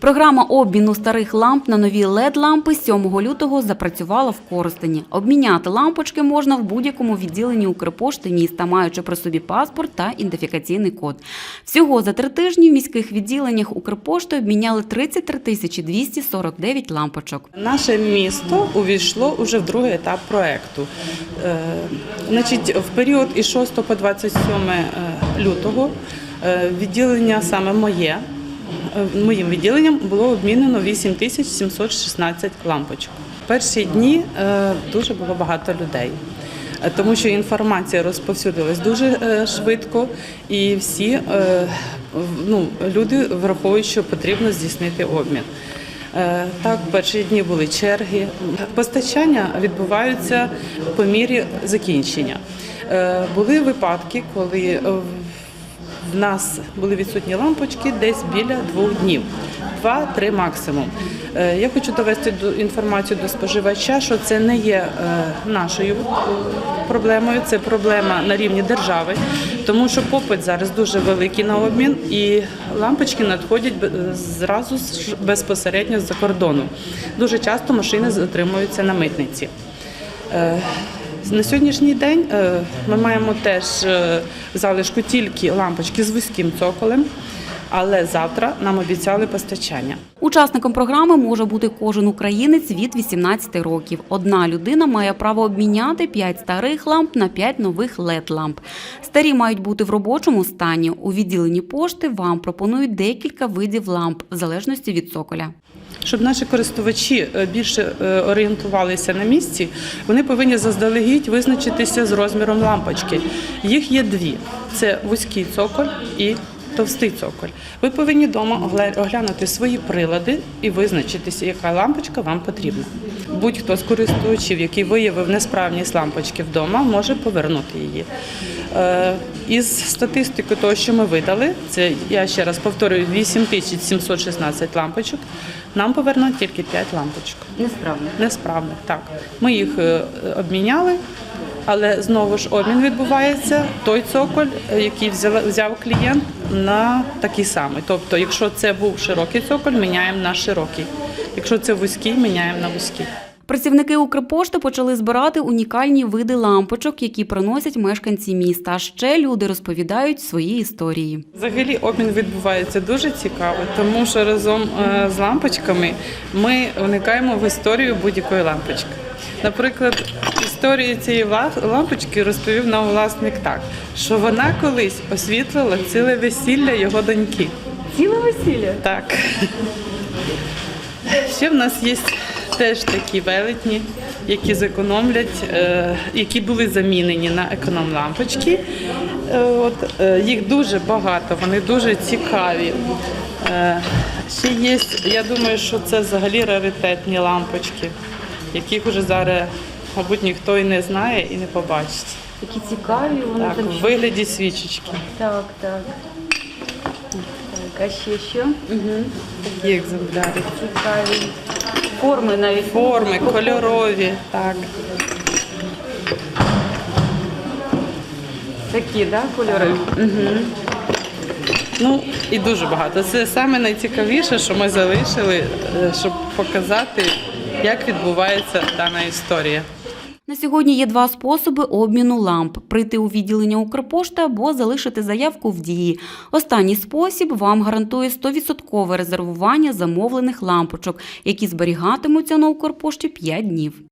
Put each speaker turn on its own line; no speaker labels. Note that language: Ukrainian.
Програма обміну старих ламп на нові led лампи 7 лютого запрацювала в Коростені. Обміняти лампочки можна в будь-якому відділенні Укрпошти міста, маючи при собі паспорт та ідентифікаційний код. Всього за три тижні в міських відділеннях Укрпошти обміняли 33 тисячі 249 лампочок.
Наше місто увійшло уже в другий етап проекту. Е, в період із 6 по 27 е, лютого е, відділення саме моє. Е, Моїм відділенням було обмінено 8 тисяч 716 лампочок. Перші дні е, дуже було багато людей, е, тому що інформація розповсюдилась дуже швидко, і всі ну, люди враховують, що потрібно здійснити обмін. Так, перші дні були черги. Постачання відбуваються по мірі закінчення. Були випадки, коли в нас були відсутні лампочки десь біля двох днів, два-три максимум. Е, Я хочу довести до інформацію до споживача, що це не є е, нашою е, проблемою, це проблема на рівні держави, тому що попит зараз дуже великий на обмін, і лампочки надходять зразу з- безпосередньо з-за кордону. Дуже часто машини затримуються на митниці. На сьогоднішній день е, ми маємо теж е, залишку тільки лампочки з вузьким цоколем, але завтра нам обіцяли постачання.
Учасником програми може бути кожен українець від 18 років. Одна людина має право обміняти 5 старих ламп на 5 нових led ламп. Старі мають бути в робочому стані. У відділенні пошти вам пропонують декілька видів ламп в залежності від цоколя.
Щоб наші користувачі е, більше е, орієнтувалися на місці, вони повинні заздалегідь визначитися з розміром лампочки. Їх є дві: це вузький цоколь і товстий цоколь. Ви повинні вдома оглянути свої прилади і визначитися, яка лампочка вам потрібна. Будь-хто з користувачів, який виявив несправність лампочки вдома, може повернути її. Е, Із статистики того, що ми видали, це я ще раз повторюю, 8716 лампочок. Нам повернуть тільки 5 лампочок.
Несправних.
Несправних, так. Ми їх е, обміняли, але знову ж обмін відбувається той цоколь, е, який взяв клієнт на такий самий. Тобто, якщо це був широкий цоколь, міняємо на широкий. Якщо це вузький, міняємо на вузький.
Працівники Укрпошти почали збирати унікальні види лампочок, які приносять мешканці міста. Ще люди розповідають свої історії.
Взагалі обмін відбувається дуже цікаво, тому що разом е, з лампочками ми вникаємо в історію будь-якої лампочки. Наприклад, історію цієї лампочки розповів нам власник так, що вона колись освітлила ціле весілля його доньки.
Ціле весілля.
Так. Ще в нас є теж такі велетні, які зекономлять, е, які були замінені на економ-лампочки. Е, От, е, їх дуже багато, вони дуже цікаві. Ще є, я думаю, що це взагалі раритетні лампочки, яких вже зараз, мабуть, ніхто і не знає і не побачить.
Такі цікаві, вони
Так, в вигляді свічечки.
Так, так. Так, а ще що?
Такі екземпляри.
Цікаві. Форми навіть.
Форми, кольорові. Так.
Такі, так, кольори?
Ну і дуже багато. Це саме найцікавіше, що ми залишили, е, щоб показати, як відбувається дана історія.
На сьогодні є два способи обміну ламп: прийти у відділення Укрпошти або залишити заявку в дії. Останній спосіб вам гарантує 100% резервування замовлених лампочок, які зберігатимуться на Укрпошті 5 днів.